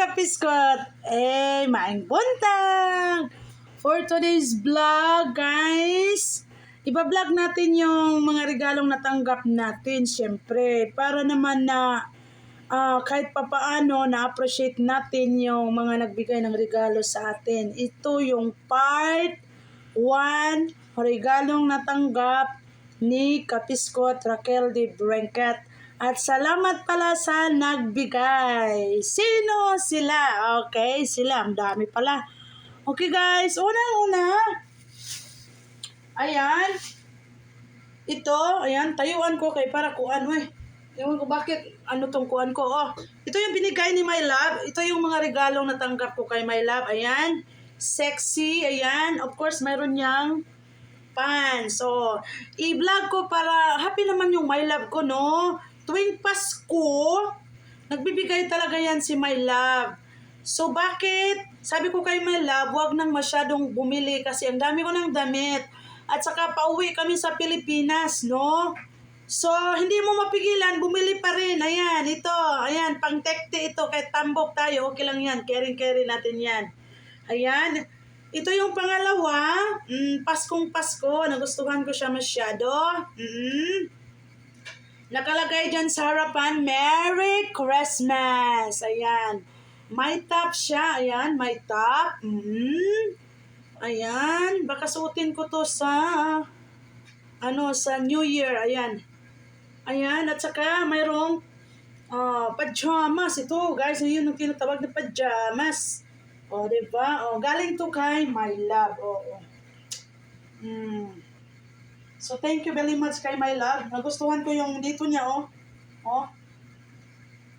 kapiskot! Eh, maing buntag! For today's vlog, guys, iba-vlog natin yung mga regalong natanggap natin, syempre. Para naman na ah, kahit papaano na-appreciate natin yung mga nagbigay ng regalo sa atin. Ito yung part 1, regalong natanggap ni Kapiskot Raquel de Brinket. At salamat pala sa nagbigay. Sino sila? Okay, sila. Ang dami pala. Okay guys, unang-una. Ayan. Ito, ayan, tayuan ko kay para kuan eh. Ewan ko bakit, ano tong kuan ko. Oh, ito yung binigay ni My Love. Ito yung mga regalong natanggap ko kay My Love. Ayan, sexy, ayan. Of course, mayroon niyang pants. So, i-vlog ko para happy naman yung My Love ko, no? Tuwing Pasko, nagbibigay talaga yan si My Love. So, bakit? Sabi ko kay My Love, wag nang masyadong bumili kasi ang dami ko ng damit. At saka pauwi kami sa Pilipinas, no? So, hindi mo mapigilan, bumili pa rin. Ayan, ito. Ayan, pang tekte ito. Kahit tambok tayo, okay lang yan. Caring-carry natin yan. Ayan. Ito yung pangalawa. Mm, Paskong Pasko. Nagustuhan ko siya masyado. Mm Nakalagay dyan sa harapan, Merry Christmas. Ayan. May top siya. Ayan, may top. Mm Ayan. Baka suotin ko to sa ano sa New Year. Ayan. Ayan. At saka mayroong ah, pajamas. Ito, guys. Yun yung tinatawag na pajamas. O, diba? O, galing to kay My Love. O, o. Mm. So, thank you very much kay My Love. Nagustuhan ko yung dito niya, oh. Oh.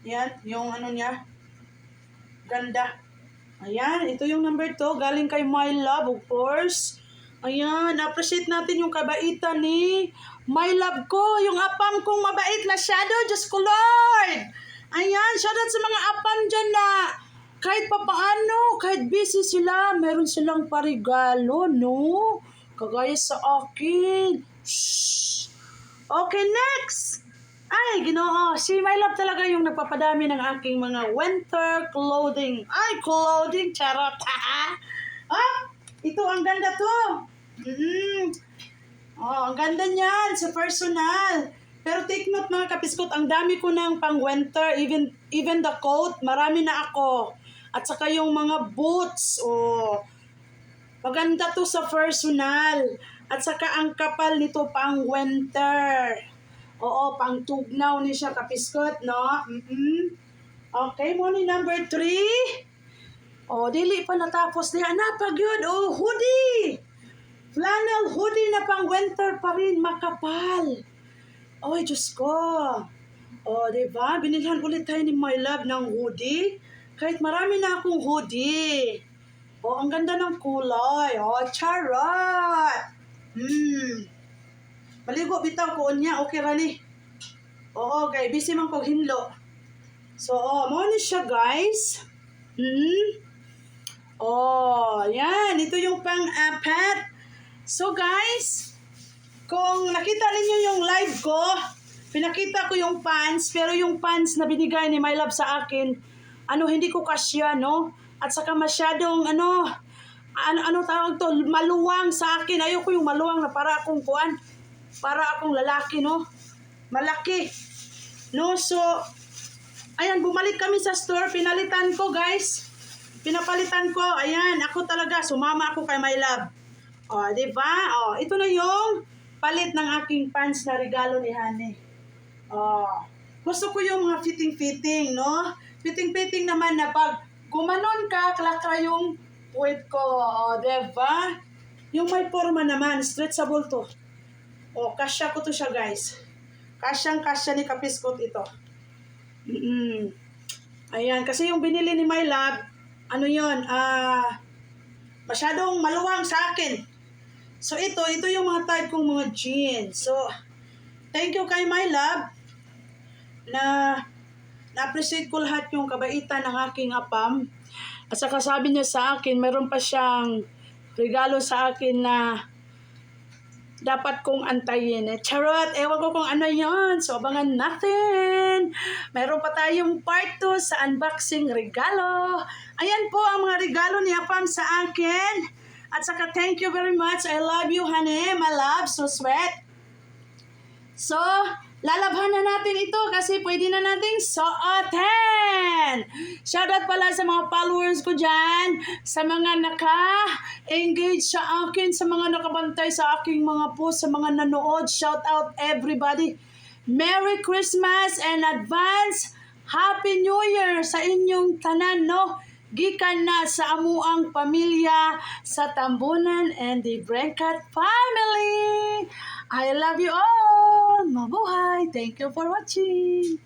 Yan, yung ano niya. Ganda. Ayan, ito yung number 2. Galing kay My Love, of course. Ayan, appreciate natin yung kabaitan ni My Love ko. Yung apam kong mabait na shadow. Diyos ko, Lord! Ayan, shoutout sa mga apam dyan na kahit papaano, kahit busy sila, meron silang parigalo, no? Kagaya sa akin. Shh! Okay, next! Ay, ginoo. Si My Love talaga yung nagpapadami ng aking mga winter clothing. Ay, clothing, charot. ah, ito, ang ganda to. Mm Oh, ang ganda niyan sa personal. Pero take note mga kapiskot, ang dami ko ng pang winter, even even the coat, marami na ako. At saka yung mga boots, oh. Maganda to sa personal. At saka ang kapal nito pang winter. Oo, pang tugnaw ni siya kapiskot, no? mm Okay, mo number three. Oh, dili pa natapos diya. Napag yun. Oh, hoodie. Flannel hoodie na pang winter pa rin. Makapal. Oy, Diyos ko. Oh, di ba? Binilhan ulit tayo ni My Love ng hoodie. Kahit marami na akong hoodie. Oh, ang ganda ng kulay. Oh, charot. Hmm. Maligo bitaw ko niya. Okay ra ni. Oo, guys. Busy man kog hinlo. So, oh, mo ni siya, guys. Hmm. Oh, yan. Ito yung pang-apat. So, guys, kung nakita ninyo yung live ko, pinakita ko yung pants, pero yung pants na binigay ni My Love sa akin, ano, hindi ko kasya, no? At saka masyadong, ano, ano, ano tawag to, maluwang sa akin. Ayoko yung maluwang na para akong kuan, para akong lalaki, no? Malaki. No, so, ayan, bumalik kami sa store, pinalitan ko, guys. Pinapalitan ko, ayan, ako talaga, sumama ako kay My Love. O, di ba? O, ito na yung palit ng aking pants na regalo ni Honey. O, gusto ko yung mga fitting-fitting, no? Fitting-fitting naman na pag gumanon ka, klakra yung puwet ko. O, di ba? Yung may forma naman, stretchable to. O, kasya ko to siya, guys. Kasyang-kasya ni Kapiskot ito. Mm-mm. Ayan, kasi yung binili ni My Love, ano yon ah, masyadong maluwang sa akin. So ito, ito yung mga type kong mga jeans. So, thank you kay My Love na na-appreciate ko lahat yung kabaitan ng aking apam. At saka sabi niya sa akin, meron pa siyang regalo sa akin na dapat kong antayin. Eh, charot, ewan ko kung ano yon So, abangan natin. Meron pa tayong part 2 sa unboxing regalo. Ayan po ang mga regalo ni Apam sa akin. At saka, thank you very much. I love you, honey. My love, so sweet. So, lalabhan na natin ito kasi pwede na nating suotin. Shoutout pala sa mga followers ko dyan, sa mga naka-engage sa akin, sa mga nakabantay sa aking mga post, sa mga nanood. Shoutout everybody. Merry Christmas and advance Happy New Year sa inyong tanan, no? Gikan na sa amuang pamilya sa Tambunan and the Brenkat family. I love you all. Mabuhay. Thank you for watching.